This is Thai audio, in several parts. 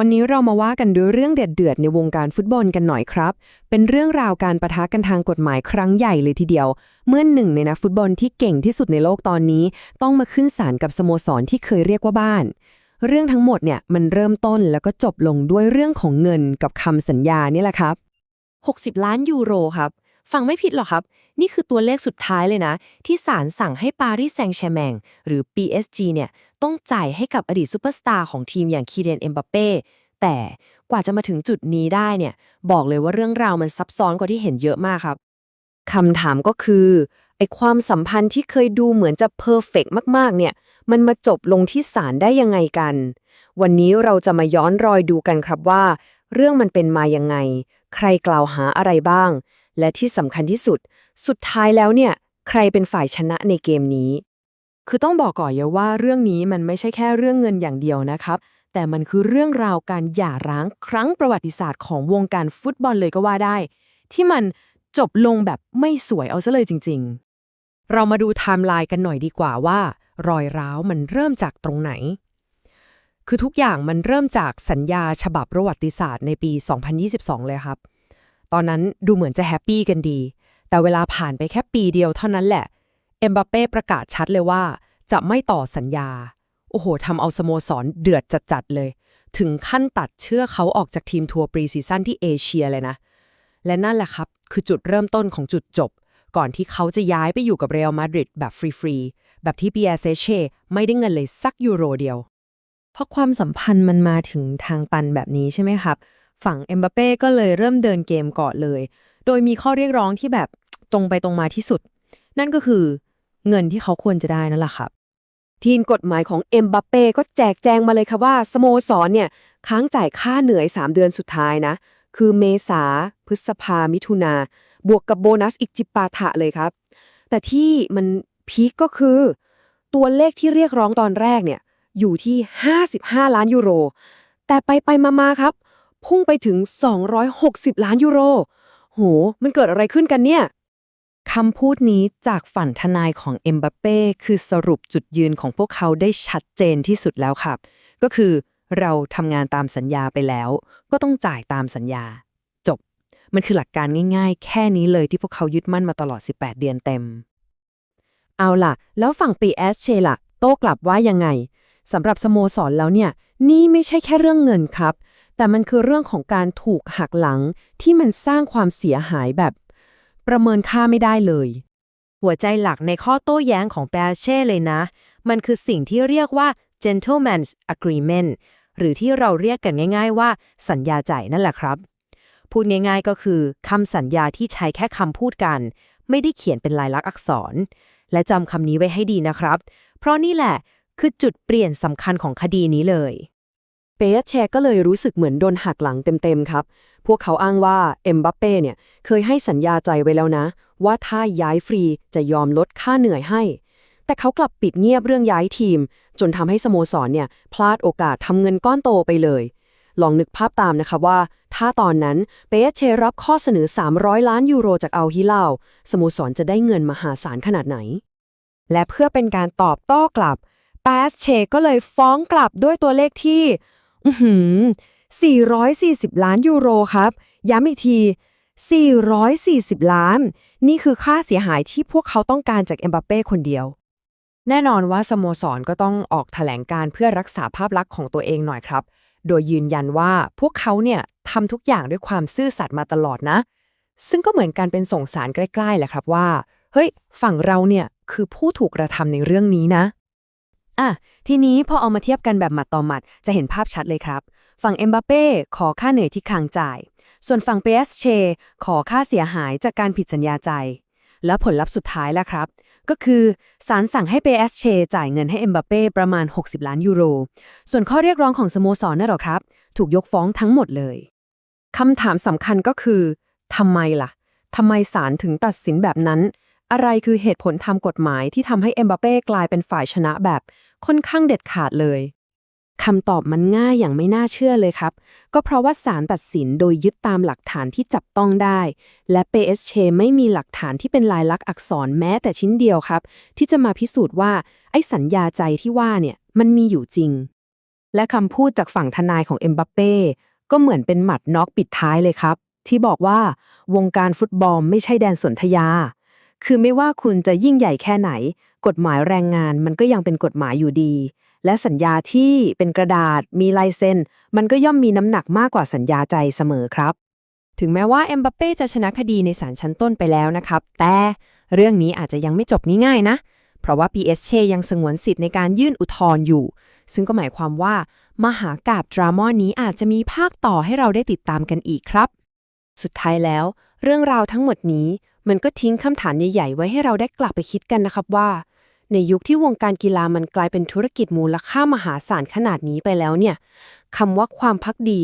วันนี้เรามาว่ากันด้วยเรื่องเดือดในวงการฟุตบอลกันหน่อยครับ เป็นเรื่องราวการประทะกันทางกฎหมายครั้งใหญ่เลยทีเดียว เมื่อหนึ่งในนักฟุตบอลที่เก่งที่สุดในโลกตอนนี้ ต้องมาขึ้นศาลกับสโมสรที่เคยเรียกว่าบ้าน เรื่องทั้งหมดเนี่ยมันเริ่มต้นแล้วก็จบลงด้วยเรื่องของเงินกับคำสัญญานี่แหละครับ 60 ล้านยูโรครับ ฟังไม่ผิดหรอกครับ นี่คือตัวเลขสุดท้ายเลยนะ ที่ศาลสั่งให้ปารีสแซงต์แชร์แมงหรือ PSG เนี่ย ต้องจ่ายให้กับอดีตซูเปอร์สตาร์ของทีมอย่างคีเรนเอ็มบัปเป้แต่กว่าจะมาถึงจุดนี้ได้เนี่ย บอกเลยว่าเรื่องราวมันซับซ้อนกว่าที่เห็นเยอะมากครับคำถามก็คือไอความสัมพันธ์ที่เคยดูเหมือนจะเพอร์เฟกมากๆ เนี่ย มันมาจบลงที่ศาลได้ยังไงกัน วันนี้เราจะมาย้อนรอยดูกันครับว่า เรื่องมันเป็นมายังไง ใครกล่าวหาอะไรบ้าง และที่สำคัญที่สุด สุดท้ายแล้วเนี่ย ใครเป็นฝ่ายชนะในเกมนี้ คือต้องบอกก่อนเลยว่าเรื่องนี้มันไม่ใช่แค่เรื่องเงินอย่างเดียวนะครับ แต่มันคือเรื่องราวการหย่าร้างครั้งประวัติศาสตร์ของวงการฟุตบอลเลยก็ว่าได้ ที่มันจบลงแบบไม่สวยเอาซะเลยจริง ๆ เรามาดูไทม์ไลน์กันหน่อยดีกว่าว่า รอยร้าวมันเริ่มจากตรงไหน คือทุกอย่างมันเริ่มจากสัญญาฉบับประวัติศาสตร์ในปี 2022 เลยครับ ตอนนั้นดูเหมือนจะแฮปปี้กันดี แต่เวลาผ่านไปแค่ปีเดียวเท่านั้นแหละ เอ็มบัปเป้ประกาศชัดเลยว่า จะไม่ต่อสัญญา โอ้โหทำเอาสโมสรเดือดจัดๆเลย ถึงขั้นตัดเชื่อเขาออกจากทีมทัวร์ปรีซีซั่นที่เอเชียเลยนะ และนั่นแหละครับ คือจุดเริ่มต้นของจุดจบ ก่อนที่เขาจะย้ายไปอยู่กับเรอัลมาดริดแบบฟรีๆ แบบที่ปีแอเซเช่ไม่ได้เงินเลยสักยูโรเดียว เพราะความสัมพันธ์มันมาถึงทางตันแบบนี้ใช่ไหมครับ ฝั่งเอ็มบัปเป้ก็เลยเริ่มเดินเกมก่อนเลย โดยมีข้อเรียกร้องที่แบบตรงไปตรงมาที่สุด นั่นก็คือเงินที่เขาควรจะได้นั่นแหละครับ ทีมกฎหมายของเอ็มบัปเป้ก็แจกแจงมาเลยค่ะว่าสโมสรเนี่ยค้างจ่ายค่าเหนื่อย 3 เดือนสุดท้ายนะ คือเมษา พฤษภา มิถุนา บวกกับโบนัสอีกจิปาถะเลยครับ แต่ที่มันพีคก็คือ ตัวเลขที่เรียกร้องตอนแรกเนี่ยอยู่ที่ 55 ล้านยูโร แต่ไปไปมามาครับ พุ่งไปถึง 260 ล้านยูโร โห มันเกิดอะไรขึ้นกันเนี่ยคำพูดนี้จากฝั่งทนายของเอ็มบัปเป้คือสรุปจุดยืนของพวกเขาได้ชัดเจนที่สุดแล้วครับ ก็คือเราทำงานตามสัญญาไปแล้ว ก็ต้องจ่ายตามสัญญา จบ มันคือหลักการง่าย ๆ แค่นี้เลยที่พวกเขายึดมั่นมาตลอด 18 เดือนเต็ม เอาล่ะ แล้วฝั่งปีแอสเชล่ะ โต้กลับว่ายังไงสำหรับสโมสรแล้วเนี่ย นี่ไม่ใช่แค่เรื่องเงินครับ แต่มันคือเรื่องของการถูกหักหลังที่มันสร้างความเสียหายแบบ ประเมินค่าไม่ได้เลย หัวใจหลักในข้อโต้แย้งของแปเช่เลยนะ มันคือสิ่งที่เรียกว่า gentleman's agreement หรือที่เราเรียกกันง่าย ๆ ว่า สัญญาจ่ายนั่นแหละครับ พูดง่าย ๆ ก็คือคำสัญญาที่ใช้แค่คำพูดกัน ไม่ได้เขียนเป็นลายลักษณ์อักษร และจำคำนี้ไว้ให้ดีนะครับ เพราะนี่แหละคือจุดเปลี่ยนสำคัญของคดีนี้เลย เปยแชก็เลยรู้สึกเหมือนโดนหักหลังเต็มๆครับ พวกเขาอ้างว่าเอ็มบัปเป้เนี่ยเคยให้สัญญาใจไว้แล้วนะ ว่าถ้าย้ายฟรีจะยอมลดค่าเหนื่อยให้ แต่เขากลับปิดเงียบเรื่องย้ายทีม จนทำให้สโมสรเนี่ยพลาดโอกาสทำเงินก้อนโตไปเลย ลองนึกภาพตามนะคะว่า ถ้าตอนนั้นเปยเชรับข้อเสนอ 300 ล้านยูโรจากอัลฮิลาลสโมสรจะได้เงินมหาศาลขนาดไหน และเพื่อเป็นการตอบโต้กลับปาสเชก็เลยฟ้องกลับด้วยตัวเลขที่ อือหือ440 ล้านยูโรครับ ย้ำอีกที 440 ล้าน นี่คือค่าเสียหายที่พวกเขาต้องการจากเอ็มบัปเป้คนเดียว แน่นอนว่าสโมสรก็ต้องออกแถลงการเพื่อรักษาภาพลักษณ์ของตัวเองหน่อยครับ โดยยืนยันว่าพวกเขาเนี่ยทำทุกอย่างด้วยความซื่อสัตย์มาตลอดนะ ซึ่งก็เหมือนการเป็นส่งสารใกล้ๆแหละครับว่า เฮ้ย ฝั่งเราเนี่ยคือผู้ถูกกระทำในเรื่องนี้นะ อะ ทีนี้พอเอามาเทียบกันแบบหมัดต่อหมัด จะเห็นภาพชัดเลยครับ ฝั่งเอ็มบัปเป้ขอค่าเหนื่อยที่ค้างจ่าย ส่วนฝั่งเปสเชขอค่าเสียหายจากการผิดสัญญาใจ แล้วผลลัพธ์สุดท้ายแล้วครับ ก็คือศาลสั่งให้เปสเชจ่ายเงินให้เอ็มบัปเป้ประมาณ 60 ล้านยูโร ส่วนข้อเรียกร้องของสโมสรนั่นหรอครับ ถูกยกฟ้องทั้งหมดเลยคำถามสำคัญก็คือทำไมล่ะทำไมศาลถึงตัดสินแบบนั้น อะไรคือเหตุผลทางกฎหมายที่ทำให้เอ็มบัปเป้กลายเป็นฝ่ายชนะแบบค่อนข้างเด็ดขาดเลยคำตอบมันง่ายอย่างไม่น่าเชื่อเลยครับ ก็เพราะว่าศาลตัดสินโดยยึดตามหลักฐานที่จับต้องได้ และ PSG ไม่มีหลักฐานที่เป็นลายลักษณ์อักษรแม้แต่ชิ้นเดียวครับ ที่จะมาพิสูจน์ว่า ไอ้สัญญาใจที่ว่าเนี่ยมันมีอยู่จริง และคำพูดจากฝั่งทนายของเอ็มบัปเป้ก็เหมือนเป็นหมัดน็อกปิดท้ายเลยครับ ที่บอกว่าวงการฟุตบอลไม่ใช่แดนสนธยา คือไม่ว่าคุณจะยิ่งใหญ่แค่ไหน กฎหมายแรงงานมันก็ยังเป็นกฎหมายอยู่ดี และสัญญาที่เป็นกระดาษ มีลายเซ็น มันก็ย่อมมีน้ำหนักมากกว่าสัญญาใจเสมอครับ ถึงแม้ว่าเอ็มบัปเป้จะชนะคดีในศาลชั้นต้นไปแล้วนะครับ แต่เรื่องนี้อาจจะยังไม่จบง่ายๆนะ เพราะว่า PSG ยังสงวนสิทธิ์ในการยื่นอุทธรณ์อยู่ ซึ่งก็หมายความว่า มหากาบดราม่านี้อาจจะมีภาคต่อให้เราได้ติดตามกันอีกครับ สุดท้ายแล้ว เรื่องราวทั้งหมดนี้มันก็ทิ้งคำถามใหญ่ๆไว้ให้เราได้กลับไปคิดกันนะครับว่า ในยุคที่วงการกีฬามันกลายเป็นธุรกิจมูลค่ามหาศาลขนาดนี้ไปแล้วเนี่ยคำว่าความพักดี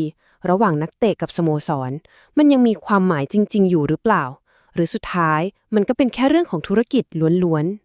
ระหว่างนักเตะกับสโมสร มันยังมีความหมายจริง ๆ อยู่หรือเปล่า หรือสุดท้ายมันก็เป็นแค่เรื่องของธุรกิจล้วนๆ